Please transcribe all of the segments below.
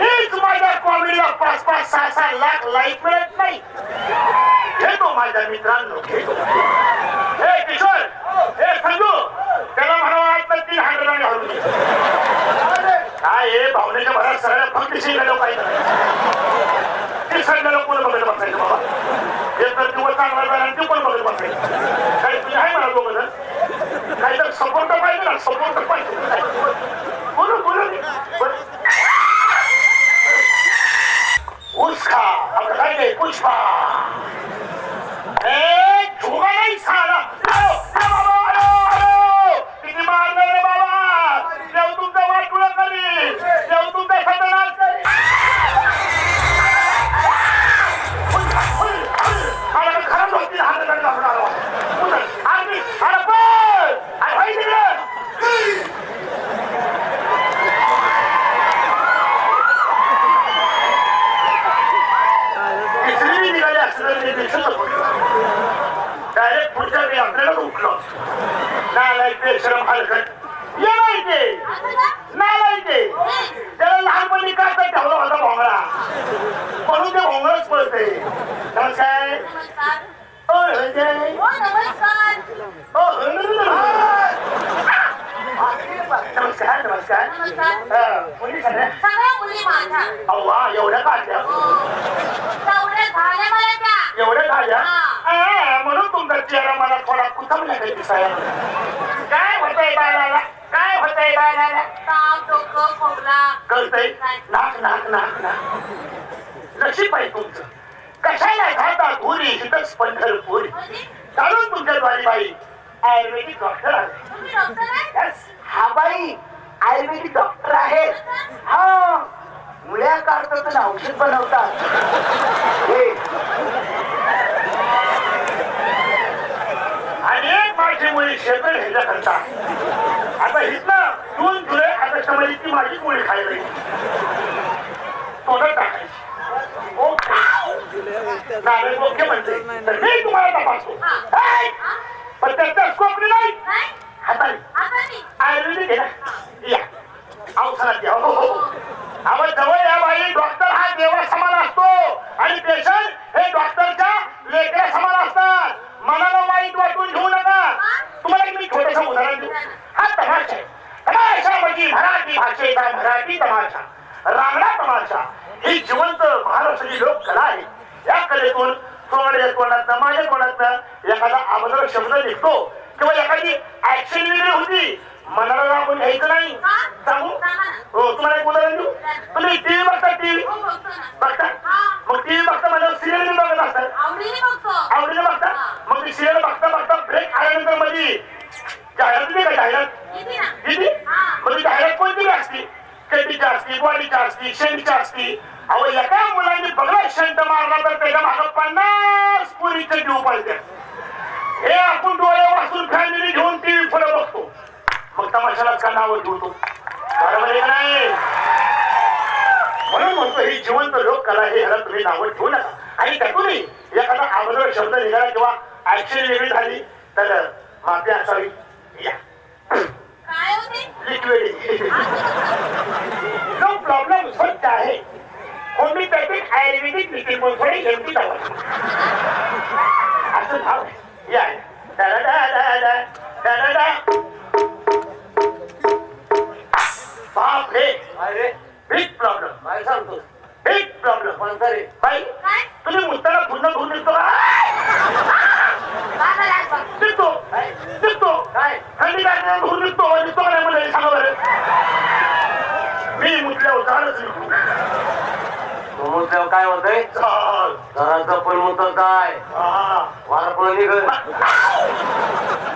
हीच माझ्या कॉमेडीला पाच पाच सहा सहा लाख लाईक मिळत नाही घेतो माझ्या मित्रांनो घेतो हे किशोर हे संजू त्याला म्हणावं आज तर तीन हंड्रेड आणि हळू काय हे भावनेच्या भरात सगळ्या फक्त शिकलो पाहिजे ते सगळ्याला कोण बघत बसायचं बाबा हे तर दिवस चांगला झाला आणि ते पण बघत बसायचं काही तुम्ही आहे मला दोघं काही तर सपोर्ट पाहिजे ना सपोर्ट पाहिजे बोलू बोलू Push Witchfire! आपल्याला उठलो नालायक बेशरम हलकट ये नाही ते त्याला लहानपणी का तर ठेवला होता भोंगळा म्हणून ते भोंगळच पळते नमस्कार. ओ हृदय नमस्कार ओ हृदय नमस्कार नमस्कार नमस्कार मुली सगळ्या सगळ्या मुली माझ्या अव्वा एवढ्या काढल्या तेवढ्या झाल्या मला त्या एवढ्या काढल्या हा. आ, म्हणून तुमचा चेहरा मला थोडा काही दिसायला काय होतंय बाळाला? काय होतंय बाळाला? ताप डोकं खोकला. कळतंय नाक नाक नाक नाक. नशीब आहे तुमचं. कशाला घालता धुरी हिथंच पंढरपुरी. म्हणजे? चालून तुमच्या द्वारी बाई. आयुर्वेदिक डॉक्टर आले तुम्ही डॉक्टर आहे? हा बाई आयुर्वेदिक डॉक्टर आहे. हा. मुळ्या काढतात औषध बनवतात. हे. माझी मुली शेतळ ह्याच्या करता आता हिथनं जून जुलै ऑगस्टमध्ये ती माझी मुली खायला तोंडात टाकायची. ओके. नारळ ओके म्हणते. तर मी तुम्हाला तपासतो. हाय! पण त्याचा स्कोप नाही. नाही. हाताने. आता मी आयुर्वेदिक आहे ना या. औषधात द्या हो हो आवाज जवळ या बाई. डॉक्टर हा देवा समान असतो. आणि पेशंट हे डॉक्टरच्या लेकरा समान असतात. मनाला वाईट वाटून घेऊ हा। तमाशा आहे तमाशा म्हणजे मराठी भाषेचा मराठी तमाशा। रांगडा तमाशा। ही जिवंत महाराष्ट्राची लोक कला आहे। या कलेतून थोड्या तोंडात माझ्या तोंडात एखादा अगोदर शब्द निघतो किंवा एखादी ऍक्शन वेगळी होती. मनाला लागून घ्यायचं नाही. सांगू? हो तुम्हाला एक उदाहरण देऊ? तुम्ही टीव्ही बघता टीव्ही? हो बघतो मग टीव्ही बघता मला सिरियल बघत असतात. आवडीने बघतो आवडीने बघता मग ती सिरियल बघता बघता ब्रेक आल्यानंतरमध्ये मग ती जाहिरात कोणती असती केटीची असती बॉडीची असती शेंडीची असती अहो एका मुलांनी बघला शेंट मारला तर त्याच्या मागं पन्नास पुरीचे जीव पाहिजे हे आपण डोळे वाचून फॅमिली घेऊन टीव्ही पुढे बघतो. मग तमाशालाच का नाव ठेवतो बरोबर नाही? म्हणून म्हणतो ही जिवंत लोक कला हे ह्याला तुम्ही नावं ठेवू नका. आणि त्यातूनही एखादा अगोदर शब्द निघाला किंवा ऍक्शन वेगळी झाली तर माफी असावी. या. लिक्विड नो प्रॉब्लेम स्वच्छ आहे होमिओपॅथिक आयुर्वेदिक लिक्विड थोडी हेल्दी दवा असं भाव. या डा डा डा डा. बाप रे अरे बिग प्रॉब्लेम काय सांगतोस बिग प्रॉब्लेम कोणता रे बाई काय तुम्ही देतो का काय झालं काय थंडी काय धुवून निघतो दिसतो का नाही मला हे सांगा बरं. मी मुतल्यावर झाडच निघतो समोरच्या काय होतंय चाल. घराचं पण होतं काय? हा. वारपळ निघत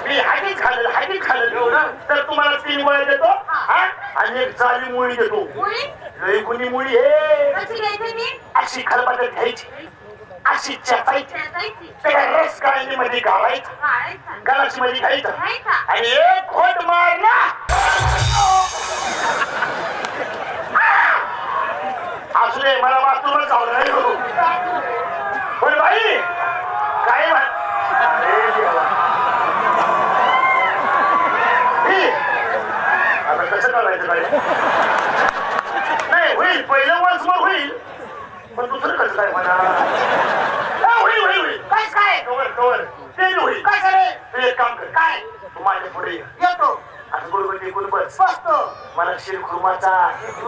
मी हागीच खाल्लं हागीच खाल्लं तर तुम्हाला तीन गोळ्या देतो हा? आणि एक चाली मुळी देतो. लई कुणी मुळी हे! अशी खरपाटत घ्यायची. अशी चपायची खेचायची त्याला रस काढणी मध्ये घालायचा गलाची मध्ये घ्यायचा. आणि एक खोट मारला असू दे मला बाथरूमच जाऊ नाही हो. पण बाई काय म्हण हे देवा. हे. आता कसं करायचं काय पण दुसरं कसं काय म्हणा हा, होईल होईल होईल काय काय कवर कवर ते बी होईल काय झाले तू एक काम कर. काय? तू माझ्या पुढे ये. येतो. असं बरोबर टिकून बस. बसतो. मला शिरखुर्माचा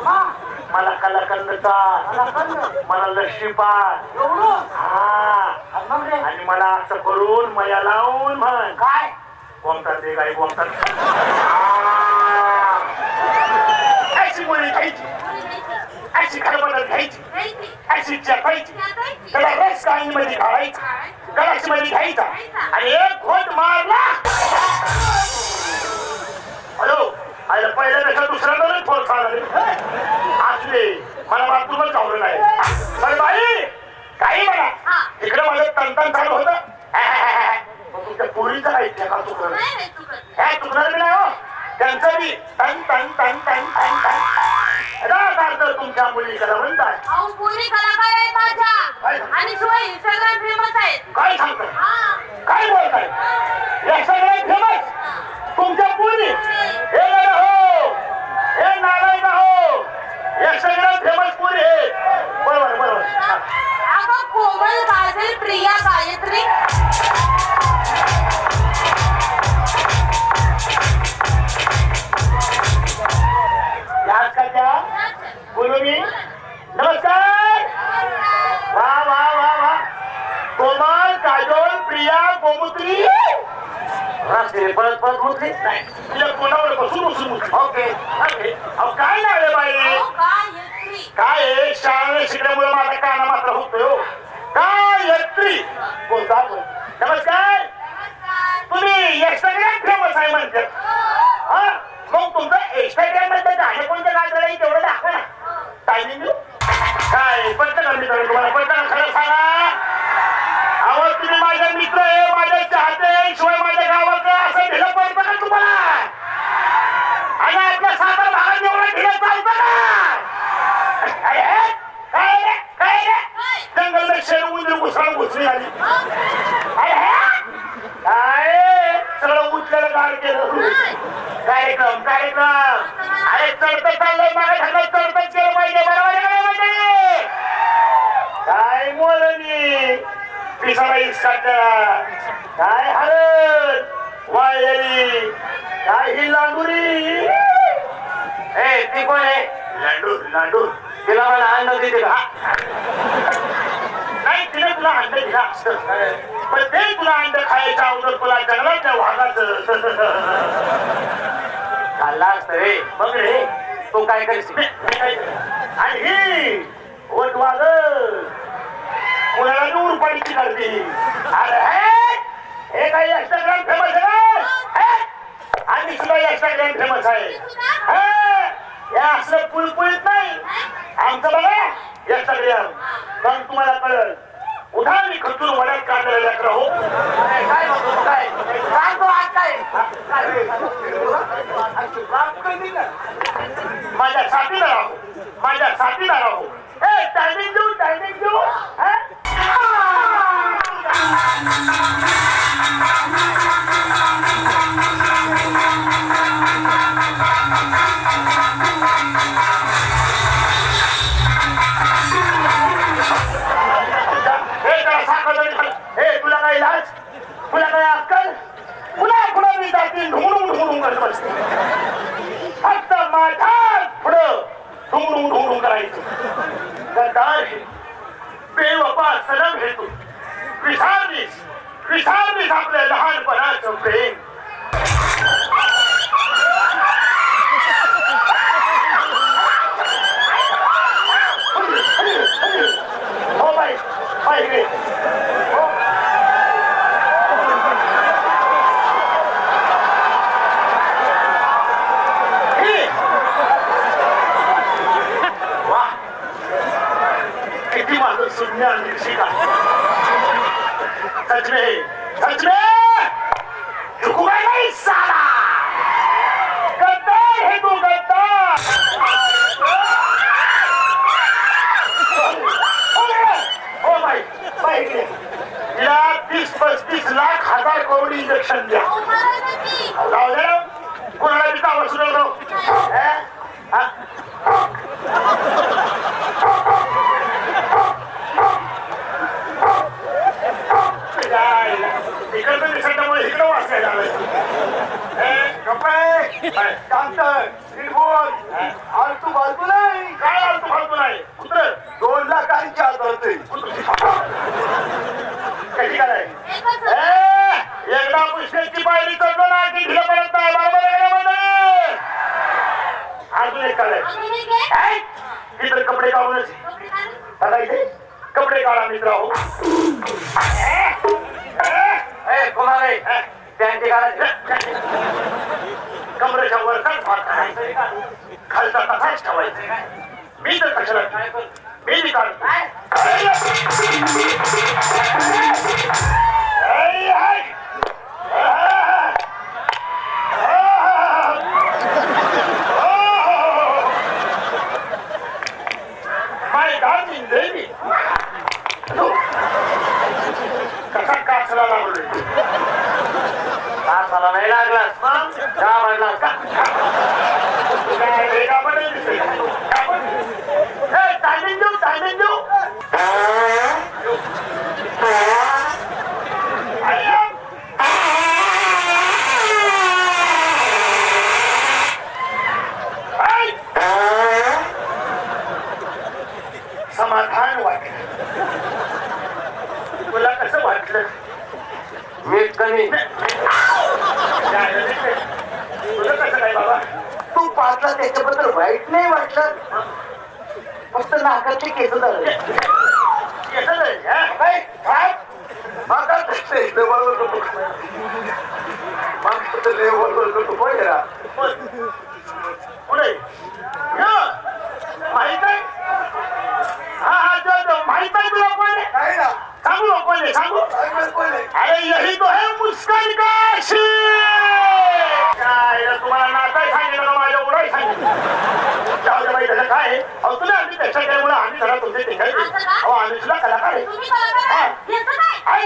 हा? मला कलाकंदचा मला कळलं. मला लक्ष्मीपात एवढं? हा. आणि मग रे? आणि मला असं करून मया लावून म्हण. काय? गोमतात ते गाई गोमतात अशी मुली घ्यायची. अशी खरबडत घ्यायची. अशी चपायची त्याला रस काही मध्ये घालायचा. गलाशी मध्ये घ्यायचा. आणि एक घोट मारला. हॅलो? आयला पहिल्यापेक्षा दुसऱ्यांदाच फोन झाला. असले मला बाथरूमच आवडलं नाही. पण बाई काही म्हणा. इकडे माझं तनतन चालू होतं. तुमच्या पोरीचं काही ठेका चुकलं. काय चुकणार बी नाही हो. त्यांचं बी तन तन तन तन तन तन राहतात तुमच्या मुलीकडे म्हणतात अहो पोरी कलाकार आहेत माझ्या. आणि शिवाय इंस्टाग्राम फेमस आहेत. काय सांगताय? हा. काय बोलताय? या सगळ्यात फेमस तुमच्या पुरी? हे गड्या हो. हे नारायण हो. या सगळ्यात फेमस पुरी हे बरोबर बरोबर. अगं कोमल गाजर प्रिया पळत मुतली नाही तिला कोणावर बसून बसून मुली. ओके में शेर उंदीर आली. काय सगळं उठलेलं गाड केलं. कार्यक्रम कार्यक्रम. अरे चढत चाललंय मला ढकल चढतच केलं पाहिजे. बरोबर आहे म्हणजे काय मोरणी पिसाला इसकाच्या काय हरद वायरी. काय ही लांडुरी ए ती कोण आहे? लांडूर लांडूर. तिला मला अन्न देते का तिने तुला अंड दिला पण ते तुला अंड खायचं अगोदर तुला जंगलाच्या वाघाचं. खाल्ला असतं रे. मग रे. तू काय करशील? आणि ही वट वाघ कोणाला दूर पाडीची करते अरे हे! काही इंस्टाग्राम फेमस आहे? हे? आणि सुद्धा इंस्टाग्राम फेमस आहे. हे? हे असलं पुळपुळीत नाही. आमचं बघा इंस्टाग्राम पण तुम्हाला कळल. उठा मी खचून वड्यात काढलेलं लेकरं हो. काय म्हणतो काय सांगतो आज काय माझ्या साथीला राहू. माझ्या साथीला राहू. करायचं गद्दार हे बेवफा सलम हे तू विसारलीस विसारलीस आपल्या लहानपणाचं प्रेम माझं शून्य आणि शिका सच में सच में झुकूंगा नहीं साला गद्दार है तू गद्दार हो बाई बाई इकडे. तिला तीस पस्तीस लाख हजार करोड इंजेक्शन द्या. कोणाला बी कामात सुरू नको. हे? हा? मित्र हो ए कुमार रे त्यांची काढायची कमरेच्या वर काय भाग खालचा तसाच ठेवायचा मी तर कशाला काय मी बी नाही दिसत. आपण- ए, timing देऊ, timing देऊ. समाधान वाटलं तुला कसं वाटलं मीठ कमी काय रे? तुझं कसं काय बाबा पाचला त्याच्याबद्दल वाईट नाही वाटलं. फक्त नाकाचे केस झाले. हा? माहीत आहे? हा हा माहीत आहे तुला कोण सांगू कोण? अरे यही तो है मुस्कान का काय रे, तुम्हाला नाचाय सांगितलं का माझ्या उडाय सांगितलं जाऊ दे बाई त्याचं काय आहे? अहो त्याच्या केल्यामुळे आम्ही जरा तुमचे टिकायचे? अहो आम्ही तुला कलाकार आहे.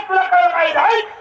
तुला कळलं ऐक.